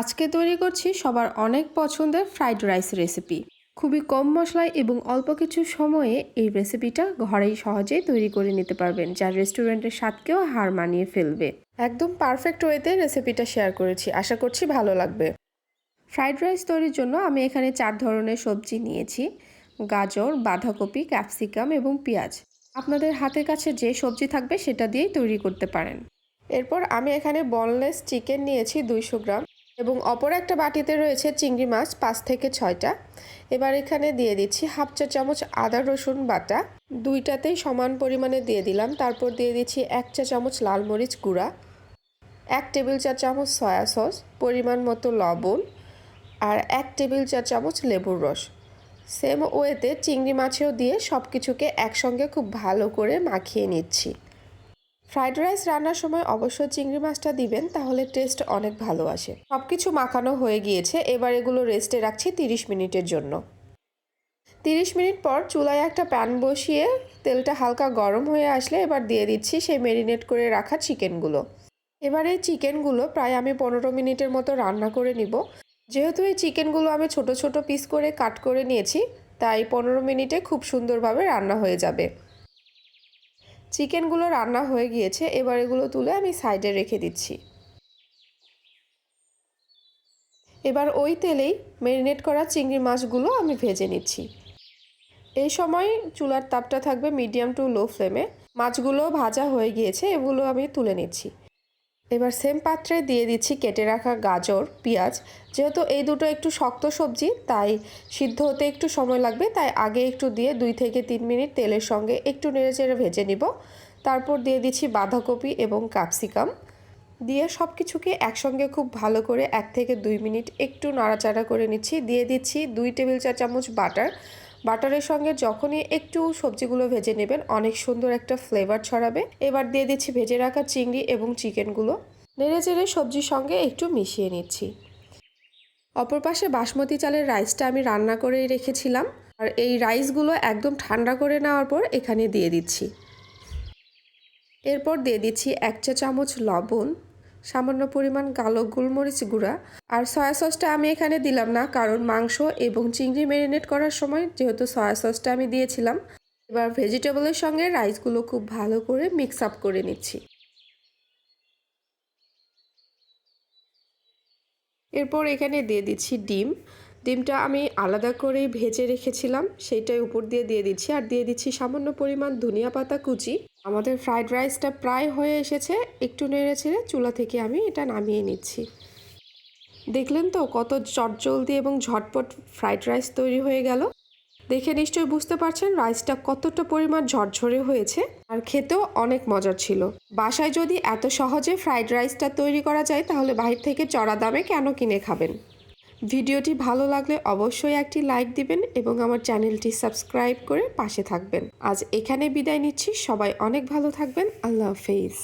আজকে তৈরি করছি সবার অনেক পছন্দের ফ্রাইড রাইস রেসিপি। খুবই কম মশলায় এবং অল্প কিছু সময়ে এই রেসিপিটা ঘরেই সহজেই তৈরি করে নিতে পারবেন, যা রেস্টুরেন্টের স্বাদকেও হার মানিয়ে ফেলবে। একদম পারফেক্ট ওয়েতে রেসিপিটা শেয়ার করেছি, আশা করছি ভালো লাগবে। ফ্রাইড রাইস তৈরির জন্য আমি এখানে চার ধরনের সবজি নিয়েছি, গাজর, বাঁধাকপি, ক্যাপসিকাম এবং পেঁয়াজ। আপনাদের হাতের কাছে যে সবজি থাকবে সেটা দিয়েই তৈরি করতে পারেন। এরপর আমি এখানে বনলেস চিকেন নিয়েছি দুইশো গ্রাম। এবং অপর একটা বাটিতে রয়েছে চিংড়ি মাছ, পাঁচ থেকে ছয়টা। এবার এখানে দিয়ে দিচ্ছি হাফ চা চামচ আদা রসুন বাটা। দুইটাতেই সমান পরিমাণে দিয়ে দিলাম। তারপর দিয়ে দিচ্ছি এক চা চামচ লাল মরিচ গুঁড়া, এক টেবিল চা চামচ সয়া সস, পরিমাণ মতো লবণ আর এক টেবিল চা চামচ লেবুর রস। সেম ওয়েতে চিংড়ি মাছেও দিয়ে সব কিছুকে একসঙ্গে খুব ভালো করে মাখিয়ে নিচ্ছি। ফ্রাইড রাইস রান্নার সময় অবশ্যই চিংড়ি মাছটা দিবেন, তাহলে টেস্ট অনেক ভালো আসে। সব কিছু মাখানো হয়ে গিয়েছে, এবার এগুলো রেস্টে রাখছি তিরিশ মিনিটের জন্য। তিরিশ মিনিট পর চুলায় একটা প্যান বসিয়ে তেলটা হালকা গরম হয়ে আসলে এবার দিয়ে দিচ্ছি সেই ম্যারিনেট করে রাখা চিকেনগুলো। এবার এই চিকেনগুলো প্রায় আমি পনেরো মিনিটের মতো রান্না করে নিব। যেহেতু এই চিকেনগুলো আমি ছোট ছোট পিস করে কাট করে নিয়েছি, তাই পনেরো মিনিটে খুব সুন্দরভাবে রান্না হয়ে যাবে। চিকেনগুলো রান্না হয়ে গিয়েছে, এবার এগুলো তুলে আমি সাইডে রেখে দিচ্ছি। এবার ওই তেলেই ম্যারিনেট করা চিংড়ি মাছগুলো আমি ভেজে নিচ্ছি। এই সময় চুলার তাপটা থাকবে মিডিয়াম টু লো ফ্লেমে। মাছগুলো ভাজা হয়ে গিয়েছে, এগুলো আমি তুলে নিচ্ছি। এবার সেম পাত্রে দিয়ে দিচ্ছি কেটে রাখা গাজর, পেঁয়াজ। যেহেতু এই দুটো একটু শক্ত সবজি, তাই সিদ্ধ হতে একটু সময় লাগবে। তাই আগে একটু দিয়ে দুই থেকে তিন মিনিট তেলের সঙ্গে একটু নেড়ে চেড়ে ভেজে নিব। তারপর দিয়ে দিচ্ছি বাঁধাকপি এবং ক্যাপসিকাম। দিয়ে সব কিছুকে একসঙ্গে খুব ভালো করে এক থেকে দুই মিনিট একটু নাড়াচাড়া করে নিচ্ছি। দিয়ে দিচ্ছি দুই টেবিল চা চামচ বাটার। বাটারের সঙ্গে যখনই একটু সবজিগুলো ভেজে নেবেন, অনেক সুন্দর একটা ফ্লেভার ছড়াবে। এবার দিয়ে দিচ্ছি ভেজে রাখা চিংড়ি এবং চিকেনগুলো। নেড়ে চেড়ে সবজির সঙ্গে একটু মিশিয়ে নিচ্ছি। অপর পাশে বাসমতি চালের রাইসটা আমি রান্না করে রেখেছিলাম। আর এই রাইসগুলো একদম ঠান্ডা করে নেওয়ার পর এখানে দিয়ে দিচ্ছি। এরপর দিয়ে দিচ্ছি এক চা চামচ লবণ। সামান্য পরিমাণ কালো গোলমরিচ গুঁড়া। আর সয়া সসটা আমি এখানে দিলাম না, কারণ মাংস এবং চিংড়ি ম্যারিনেট করার সময় যেহেতু সয়া সসটা আমি দিয়েছিলাম, এবার ভেজিটেবলের সঙ্গে রাইসগুলো খুব ভালো করে মিক্স আপ করে নিচ্ছি। এরপর এখানে দিয়ে দিচ্ছি ডিম। ডিমটা আমি আলাদা করে ভেজে রেখেছিলাম, সেইটাই উপর দিয়ে দিয়ে দিচ্ছি। আর দিয়ে দিচ্ছি সামান্য পরিমাণ ধনিয়া পাতা কুচি। আমাদের ফ্রাইড রাইসটা প্রায় হয়ে এসেছে, একটু নেড়ে ছেড়ে চুলা থেকে আমি এটা নামিয়ে নিচ্ছি। দেখলেন তো কত চটজলদি এবং ঝটপট ফ্রাইড রাইস তৈরি হয়ে গেল। দেখে নিশ্চয়ই বুঝতে পারছেন রাইসটা কতটা পরিমাণ ঝরঝরে হয়েছে আর খেতেও অনেক মজার ছিল। বাসায় যদি এত সহজে ফ্রাইড রাইসটা তৈরি করা যায়, তাহলে বাহির থেকে চড়া দামে কেন কিনে খাবেন? ভিডিওটি ভালো লাগলে অবশ্যই একটি লাইক দিবেন এবং আমার চ্যানেলটি সাবস্ক্রাইব করে পাশে থাকবেন। আজ এখানে বিদায় নিচ্ছি। সবাই অনেক ভালো থাকবেন। আল্লাহ হাফেজ।